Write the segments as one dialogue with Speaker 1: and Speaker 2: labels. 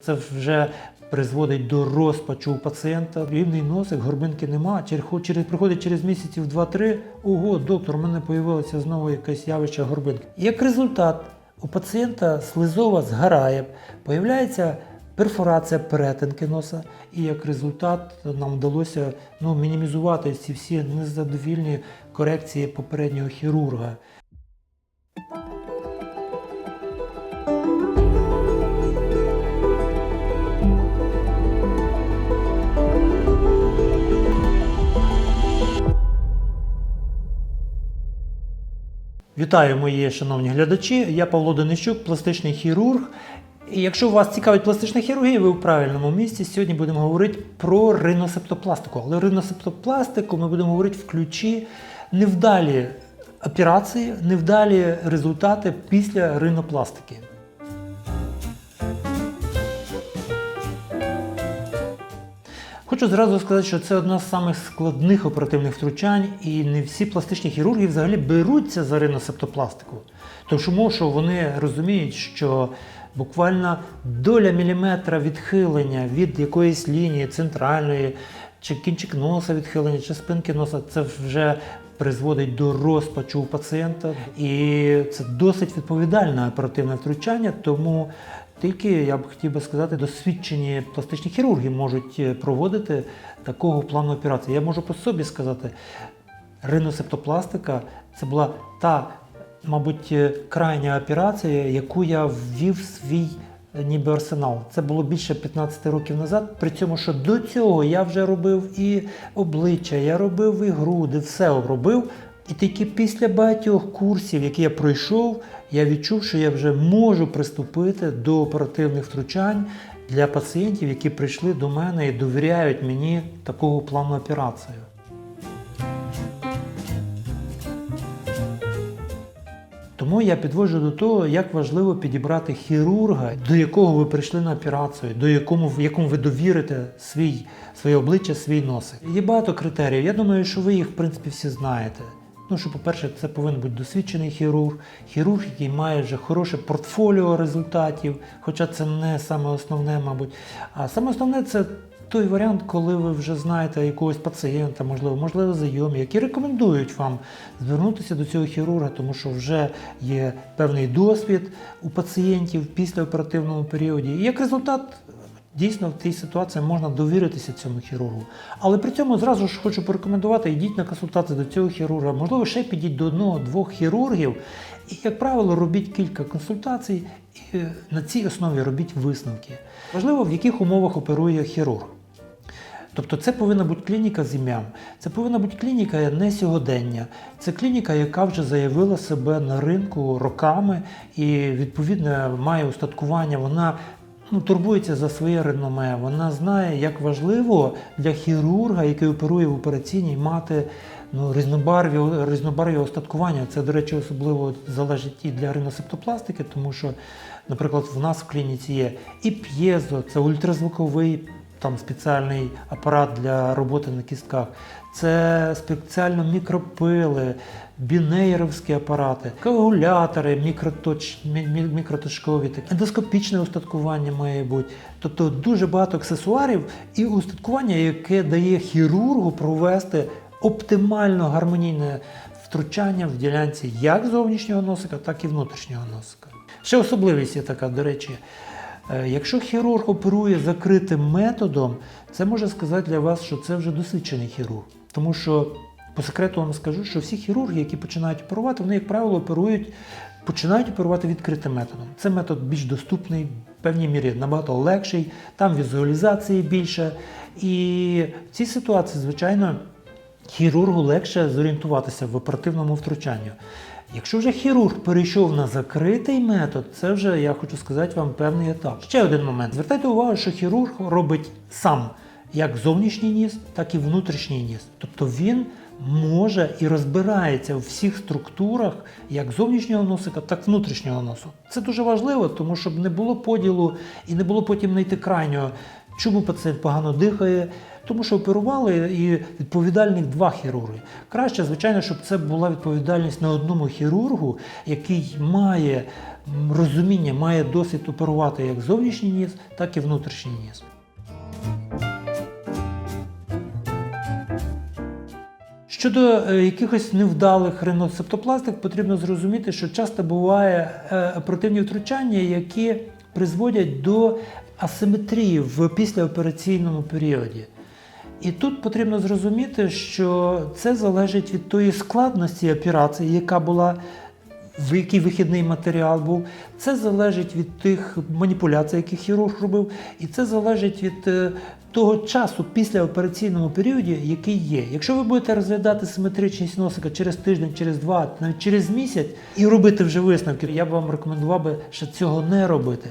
Speaker 1: Це вже призводить до розпачу у пацієнта. Рівний носик, горбинки нема. Через, приходить через місяців 2-3, ого, доктор, у мене з'явилося знову якесь явище горбинки. Як результат, у пацієнта слизова згорає, появляється перфорація перетинки носа, і як результат нам вдалося ну, мінімізувати ці всі незадовільні корекції попереднього хірурга. Вітаю, мої шановні глядачі. Я Павло Денищук, пластичний хірург. І якщо вас цікавить пластична хірургія, ви в правильному місці. Сьогодні будемо говорити про риносептопластику. Але риносептопластику ми будемо говорити в ключі невдалі операції, невдалі результати після ринопластики. Хочу зразу сказати, що це одна з самих складних оперативних втручань, і не всі пластичні хірурги взагалі беруться за риносептопластику. Тому що вони розуміють, що буквально доля міліметра відхилення від якоїсь лінії центральної, чи кінчик носа відхилення, чи спинки носа, це вже призводить до розпачу у пацієнта. І це досить відповідальне оперативне втручання, тому тільки я б хотів би сказати, досвідчені пластичні хірурги можуть е, проводити такого плану операції. Я можу по собі сказати, риносептопластика це була та, мабуть, е, крайня операція, яку я ввів в свій е, ніби арсенал. Це було більше 15 років назад. При цьому, що до цього я вже робив і обличчя, я робив і груди, все робив. І тільки після багатьох курсів, які я пройшов, я відчув, що я вже можу приступити до оперативних втручань для пацієнтів, які прийшли до мене і довіряють мені такого плану операцію. Тому я підводжу до того, як важливо підібрати хірурга, до якого ви прийшли на операцію, до якому, якому ви довірите свій, своє обличчя, свій носик. Є багато критеріїв. Я думаю, що ви їх в принципі всі знаєте. Ну, що, по-перше, це повинен бути досвідчений хірург, хірург, який має вже хороше портфоліо результатів, хоча це не саме основне, мабуть. А саме основне це той варіант, коли ви вже знаєте якогось пацієнта, можливо, можливо, знайомі, які рекомендують вам звернутися до цього хірурга, тому що вже є певний досвід у пацієнтів після оперативному періоді. І як результат. Дійсно, в цій ситуації можна довіритися цьому хірургу. Але при цьому зразу ж хочу порекомендувати, йдіть на консультацію до цього хірурга. Можливо, ще підіть до одного-двох хірургів. І, як правило, робіть кілька консультацій і е, на цій основі робіть висновки. Важливо, в яких умовах оперує хірург. Тобто це повинна бути клініка з ім'ям, це повинна бути клініка не сьогодення. Це клініка, яка вже заявила себе на ринку роками і відповідно має устаткування. Вона ну, турбується за своє реноме. Вона знає, як важливо для хірурга, який оперує в операційній, мати ну, різнобарві, різнобарві остаткування. Це, до речі, особливо залежить і для риносептопластики, тому що, наприклад, в нас в клініці є і п'єзо, це ультразвуковий там спеціальний апарат для роботи на кістках. Це спеціально мікропили, бінейровські апарати, коагулятори, мікроточ, мі- мі- мікроточкові, ендоскопічне устаткування має бути. Тобто дуже багато аксесуарів і устаткування, яке дає хірургу провести оптимально гармонійне втручання в ділянці як зовнішнього носика, так і внутрішнього носика. Ще особливість є така, до речі. Е, Якщо хірург оперує закритим методом, це може сказати для вас, що це вже досвідчений хірург. Тому що по секрету вам скажу, що всі хірурги, які починають оперувати, вони, як правило, оперують, починають оперувати відкритим методом. Це метод більш доступний, в певній мірі набагато легший, там візуалізації більше. І в цій ситуації, звичайно, хірургу легше зорієнтуватися в оперативному втручанні. Якщо вже хірург перейшов на закритий метод, це вже я хочу сказати вам певний етап. Ще один момент. Звертайте увагу, що хірург робить сам як зовнішній ніс, так і внутрішній ніс. Тобто він може і розбирається у всіх структурах як зовнішнього носика, так і внутрішнього носу. Це дуже важливо, тому щоб не було поділу і не було потім знайти крайнього, чому пацієнт погано дихає, тому що оперували і відповідальних два хірурги. Краще, звичайно, щоб це була відповідальність на одному хірургу, який має розуміння, має досвід оперувати як зовнішній ніс, так і внутрішній ніс. Щодо е, якихось невдалих риносептопластик, потрібно зрозуміти, що часто буває е, оперативні втручання, які призводять до асиметрії в післяопераційному періоді. І тут потрібно зрозуміти, що це залежить від тої складності операції, яка була в який вихідний матеріал був. Це залежить від тих маніпуляцій, які хірург робив, і це залежить від е, того часу після операційному періоді, який є. Якщо ви будете розглядати симетричність носика через тиждень, через два, навіть через місяць і робити вже висновки, я б вам рекомендував би ще цього не робити.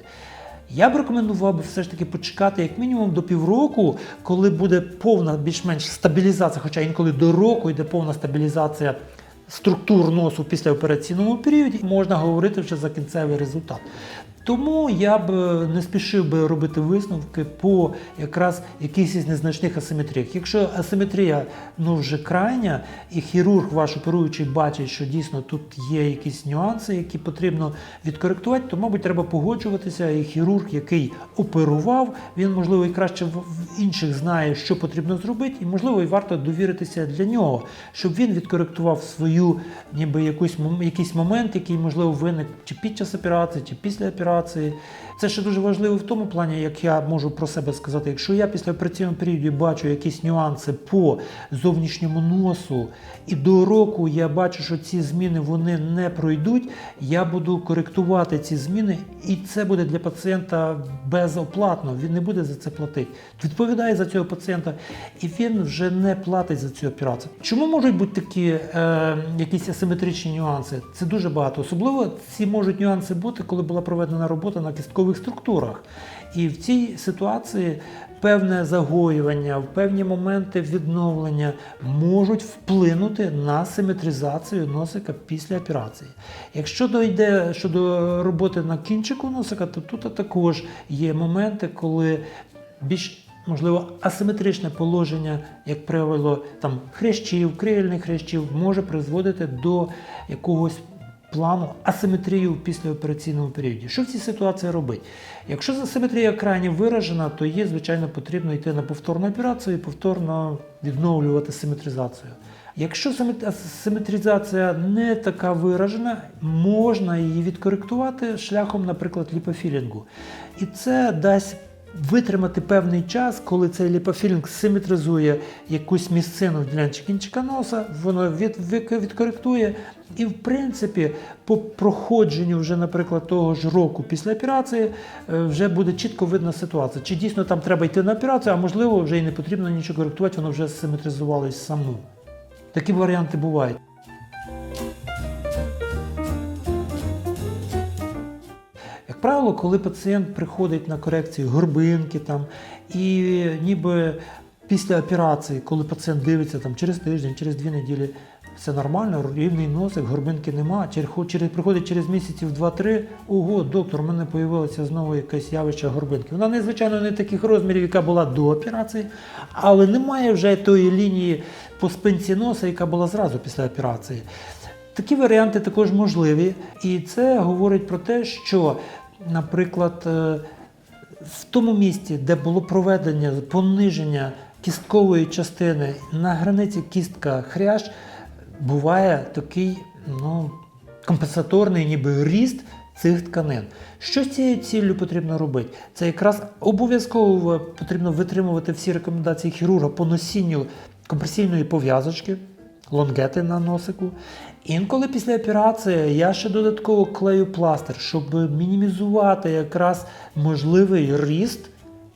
Speaker 1: Я б рекомендував все ж таки почекати як мінімум до півроку, коли буде повна більш-менш стабілізація, хоча інколи до року йде повна стабілізація структур носу після операційному періоді, можна говорити вже за кінцевий результат. Тому я б е, не спішив би робити висновки по якраз якихось незначних асиметріях. Якщо асиметрія ну вже крайня, і хірург ваш оперуючий бачить, що дійсно тут є якісь нюанси, які потрібно відкоректувати, то, мабуть, треба погоджуватися. І хірург, який оперував, він можливо і краще в інших знає, що потрібно зробити, і можливо і варто довіритися для нього, щоб він відкоректував свою, ніби якусь якийсь момент, який можливо виник чи під час операції, чи після операції. Це ще дуже важливо в тому плані, як я можу про себе сказати. Якщо я після операційного періоду бачу якісь нюанси по зовнішньому носу, і до року я бачу, що ці зміни вони не пройдуть, я буду коректувати ці зміни, і це буде для пацієнта безоплатно. Він не буде за це платити. Відповідає за цього пацієнта, і він вже не платить за цю операцію. Чому можуть бути такі е, якісь асиметричні нюанси? Це дуже багато. Особливо ці можуть нюанси бути, коли була проведена робота на кісткових структурах. І в цій ситуації певне загоювання, в певні моменти відновлення можуть вплинути на симетризацію носика після операції. Якщо дойде щодо роботи на кінчику носика, то тут також є моменти, коли більш Можливо, асиметричне положення, як правило, там хрящів, крильних хрящів може призводити до якогось плану асиметрії в післяопераційному періоді. Що в цій ситуації робити? Якщо асиметрія крайні виражена, то є, звичайно, потрібно йти на повторну операцію і повторно відновлювати симетризацію. Якщо симетризація не така виражена, можна її відкоректувати шляхом, наприклад, ліпофілінгу. І це дасть витримати певний час, коли цей ліпофілінг симетризує якусь місцину ділянці кінчика носа, воно від, від, відкоректує. І, в принципі, по проходженню вже, наприклад, того ж року після операції е, вже буде чітко видна ситуація. Чи дійсно там треба йти на операцію, а можливо, вже і не потрібно нічого коректувати, воно вже симетризувалось само. Такі варіанти бувають. Як правило, коли пацієнт приходить на корекцію горбинки там, і ніби після операції, коли пацієнт дивиться там, через тиждень, через дві неділі, все нормально, рівний носик, горбинки нема. Через, приходить через місяців 2-3, ого, доктор, у мене з'явилося знову якесь явище горбинки. Вона, не, звичайно, не таких розмірів, яка була до операції, але немає вже тої лінії по спинці носа, яка була зразу після операції. Такі варіанти також можливі, і це говорить про те, що, наприклад, е, в тому місці, де було проведення пониження кісткової частини на границі кістка хрящ, буває такий ну, компенсаторний ніби ріст цих тканин. Що з цією ціллю потрібно робити? Це якраз обов'язково потрібно витримувати всі рекомендації хірурга по носінню компресійної пов'язочки, лонгети на носику. Інколи після операції я ще додатково клею пластир, щоб мінімізувати якраз можливий ріст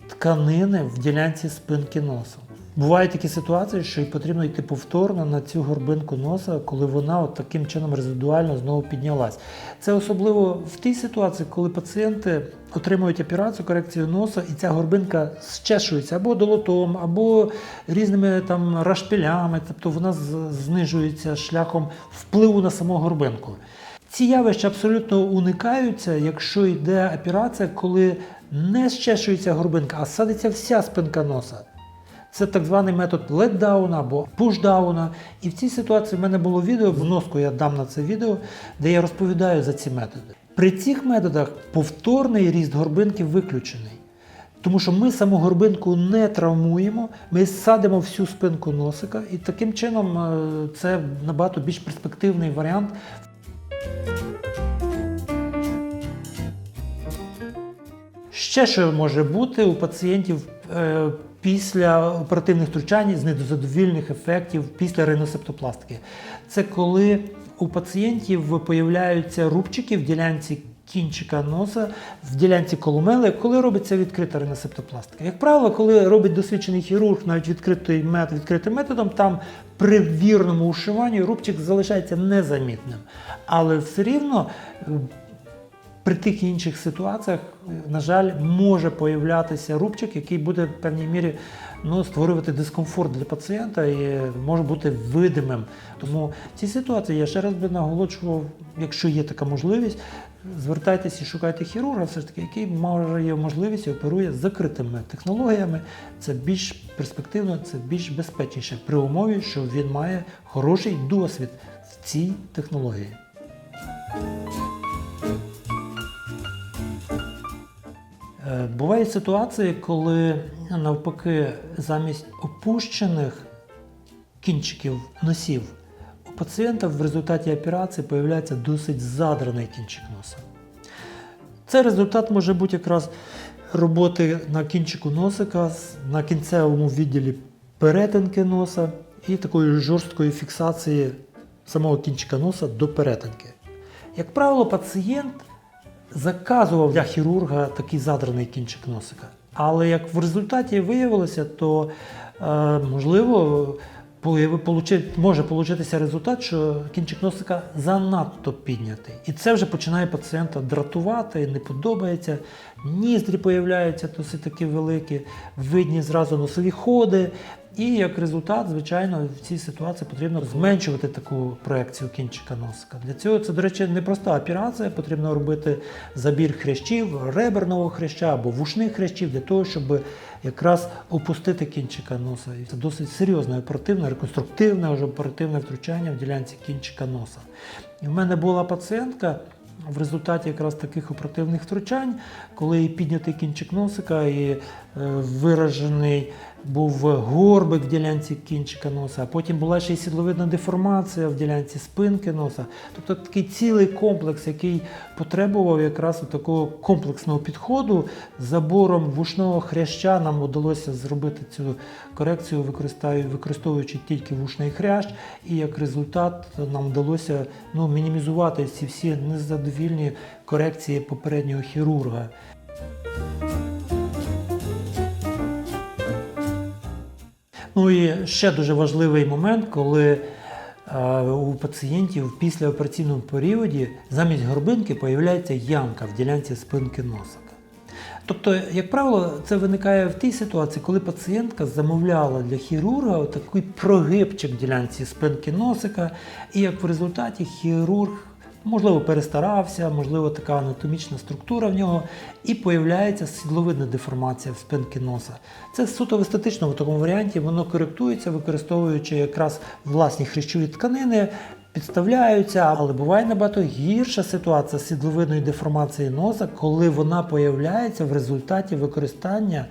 Speaker 1: тканини в ділянці спинки носа. Бувають такі ситуації, що потрібно йти повторно на цю горбинку носа, коли вона от таким чином резидуально знову піднялась. Це особливо в тій ситуації, коли пацієнти отримують операцію, корекцію носа, і ця горбинка щешується або долотом, або різними там рашпілями, тобто вона знижується шляхом впливу на саму горбинку. Ці явища абсолютно уникаються, якщо йде операція, коли не щешується горбинка, а садиться вся спинка носа. Це так званий метод летдауна або пушдауна. І в цій ситуації в мене було відео, вноску я дам на це відео, де я розповідаю за ці методи. При цих методах повторний ріст горбинки виключений. Тому що ми саму горбинку не травмуємо, ми садимо всю спинку носика, і таким чином е, це набагато більш перспективний варіант. Ще що може бути у пацієнтів е, після оперативних втручань з недозадовільних ефектів після риносептопластики. Це коли у пацієнтів появляються рубчики в ділянці кінчика носа, в ділянці колумели, коли робиться відкрита риносептопластика. Як правило, коли робить досвідчений хірург, навіть відкритий метод, відкритим методом, там при вірному ушиванні рубчик залишається незамітним. Але все рівно при тих і інших ситуаціях, на жаль, може появлятися рубчик, який буде в певній мірі ну, створювати дискомфорт для пацієнта і може бути видимим. Тому в цій ситуації я ще раз би наголошував, якщо є така можливість, звертайтеся і шукайте хірурга, все ж таки, який має можливість і оперує з закритими технологіями. Це більш перспективно, це більш безпечніше при умові, що він має хороший досвід в цій технології. Бувають ситуації, коли навпаки замість опущених кінчиків носів у пацієнта в результаті операції появляється досить задраний кінчик носа. Цей результат може бути якраз роботи на кінчику носика, на кінцевому відділі перетинки носа і такої жорсткої фіксації самого кінчика носа до перетинки. Як правило, пацієнт заказував для хірурга такий задраний кінчик носика. Але як в результаті виявилося, то е, можливо може получитися результат, що кінчик носика занадто піднятий. І це вже починає пацієнта дратувати, не подобається. Ніздрі появляються досить такі великі, видні зразу носові ходи. І як результат, звичайно, в цій ситуації потрібно зменшувати таку проекцію кінчика носика. Для цього це, до речі, непроста операція. Потрібно робити забір хрящів, реберного хряща або вушних хрящів для того, щоб якраз опустити кінчика носа. І це досить серйозне оперативне, реконструктивне, вже оперативне втручання в ділянці кінчика носа. І в мене була пацієнтка. В результаті якраз таких оперативних втручань, коли піднятий кінчик носика, і е, виражений був горбик в ділянці кінчика носа, а потім була ще й сідловидна деформація в ділянці спинки носа. Тобто такий цілий комплекс, який потребував якраз такого комплексного підходу. Забором вушного хряща нам вдалося зробити цю корекцію, використовуючи тільки вушний хрящ, і як результат нам вдалося ну, мінімізувати ці всі незадовільні корекції попереднього хірурга. Ну і ще дуже важливий момент, коли е, у пацієнтів в післяопераційному періоді замість горбинки появляється ямка в ділянці спинки носика. Тобто, як правило, це виникає в тій ситуації, коли пацієнтка замовляла для хірурга такий прогибчик в ділянці спинки носика, і як в результаті хірург можливо перестарався, можливо, така анатомічна структура в нього, і появляється сідловидна деформація в спинки носа. Це суто в естетичному такому варіанті, воно коректується, використовуючи якраз власні хрящові тканини. Підставляються, але буває набагато гірша ситуація з сідловидної деформації носа, коли вона появляється в результаті використання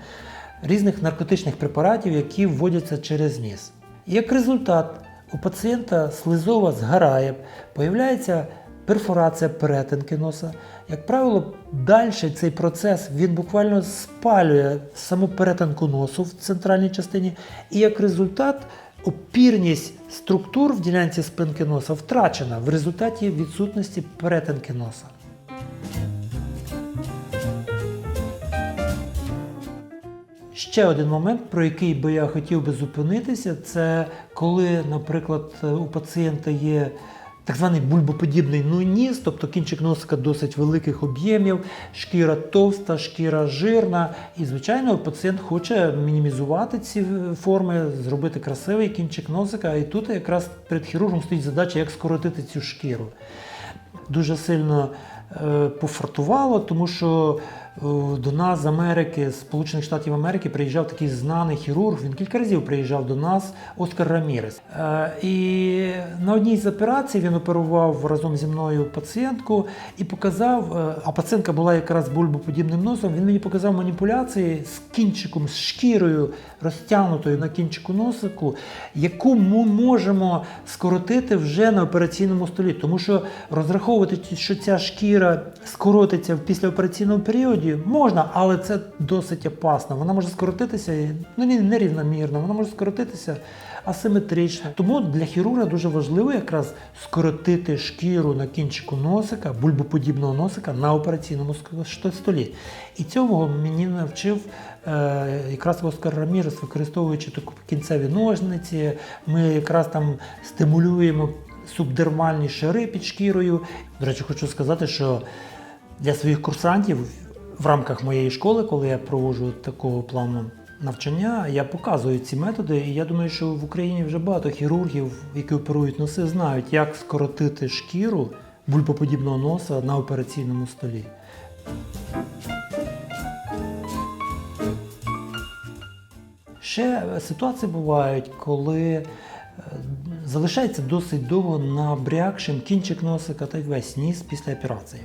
Speaker 1: різних наркотичних препаратів, які вводяться через ніс. Як результат, у пацієнта слизова згорає, появляється перфорація перетинки носа. Як правило, далі цей процес він буквально спалює саму перетинку носу в центральній частині, і як результат опірність структур в ділянці спинки носа втрачена в результаті відсутності перетинки носа. Ще один момент, про який би я хотів би зупинитися, це коли, наприклад, у пацієнта є так званий бульбоподібний ну, ніс, тобто кінчик носика досить великих об'ємів, шкіра товста, шкіра жирна. І, звичайно, пацієнт хоче мінімізувати ці форми, зробити красивий кінчик носика. І тут якраз перед хірургом стоїть задача, як скоротити цю шкіру. Дуже сильно е, пофартувало, тому що до нас з Америки, Сполучених Штатів Америки, приїжджав такий знаний хірург. Він кілька разів приїжджав до нас, Оскар Рамірес. Е, І на одній з операцій він оперував разом зі мною пацієнтку і показав, е, а пацієнтка була якраз бульбоподібним носом. Він мені показав маніпуляції з кінчиком, з шкірою розтягнутою на кінчику носику, яку ми можемо скоротити вже на операційному столі. Тому що розраховувати, що ця шкіра скоротиться в післяопераційному періоді, можна, але це досить опасно. Вона може скоротитися ну, нерівномірно, вона може скоротитися асиметрично. Тому для хірурга дуже важливо якраз скоротити шкіру на кінчику носика, бульбоподібного носика на операційному столі. І цього мені навчив е, якраз Оскар Рамірес, використовуючи таку кінцеві ножниці. Ми якраз там стимулюємо субдермальні шари під шкірою. До речі, хочу сказати, що для своїх курсантів в рамках моєї школи, коли я проводжу такого плану навчання, я показую ці методи, і я думаю, що в Україні вже багато хірургів, які оперують носи, знають, як скоротити шкіру бульбоподібного носа на операційному столі. Ще ситуації бувають, коли е, залишається досить довго набрякшим кінчик носика та й весь ніс після операції.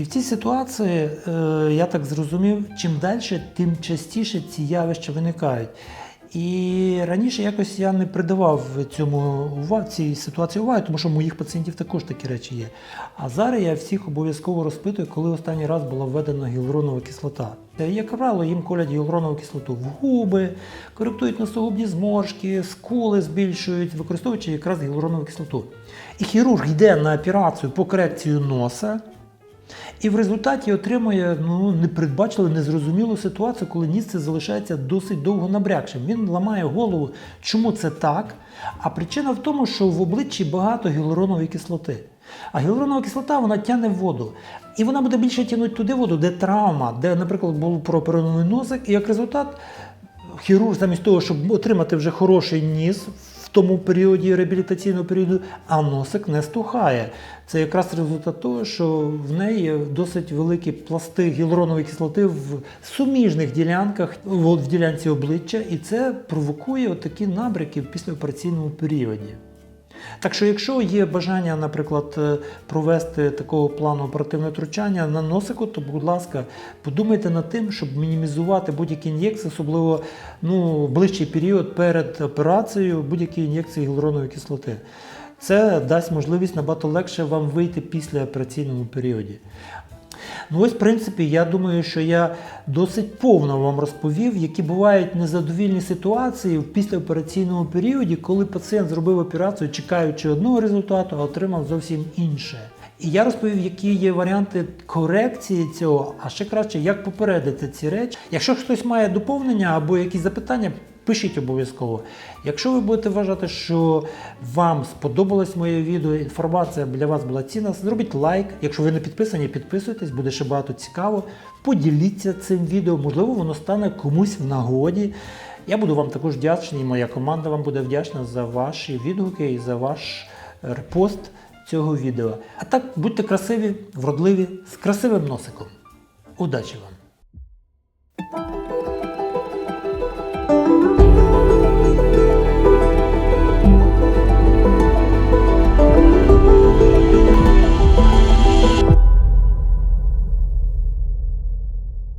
Speaker 1: І в цій ситуації, е, я так зрозумів, чим далі, тим частіше ці явища виникають. І раніше якось я не придавав цьому увагу, цій ситуації уваги, тому що у моїх пацієнтів також такі речі є. А зараз я всіх обов'язково розпитую, коли останній раз була введена гіалуронова кислота. Е, Як правило, їм колять гіалуронову кислоту в губи, коректують носогубні зморшки, скули збільшують, використовуючи якраз гіалуронову кислоту. І хірург йде на операцію по корекцію носа. І в результаті отримує ну, непередбачливу, незрозумілу ситуацію, коли ніс це залишається досить довго набрякшим. Він ламає голову, чому це так. А причина в тому, що в обличчі багато гіалуронової кислоти. А гіалуронова кислота вона тягне воду. І вона буде більше тягнути туди воду, де травма, де, наприклад, був прооперований носик, і як результат хірург замість того, щоб отримати вже хороший ніс тому періоді реабілітаційного періоду, а носик не стухає. Це якраз результат того, що в неї досить великі пласти гіалуронової кислоти в суміжних ділянках, в ділянці обличчя, і це провокує такі набряки в післяопераційному періоді. Так що, якщо є бажання, наприклад, е, провести такого плану оперативне втручання на носику, то, будь ласка, подумайте над тим, щоб мінімізувати будь-які ін'єкції, особливо ну, ближчий період перед операцією, будь-які ін'єкції гіалуронової кислоти. Це дасть можливість набагато легше вам вийти після операційному періоді. Ну ось, в принципі, я думаю, що я досить повно вам розповів, які бувають незадовільні ситуації в післяопераційному періоді, коли пацієнт зробив операцію, чекаючи одного результату, а отримав зовсім інше. І я розповів, які є варіанти корекції цього, а ще краще, як попередити ці речі. Якщо хтось має доповнення або якісь запитання, пишіть обов'язково. Якщо ви будете вважати, що вам сподобалось моє відео, інформація для вас була цінна, зробіть лайк. Якщо ви не підписані, підписуйтесь, буде ще багато цікаво. Поділіться цим відео, можливо, воно стане комусь в нагоді. Я буду вам також вдячний, моя команда вам буде вдячна за ваші відгуки і за ваш репост цього відео. А так будьте красиві, вродливі, з красивим носиком. Удачі вам!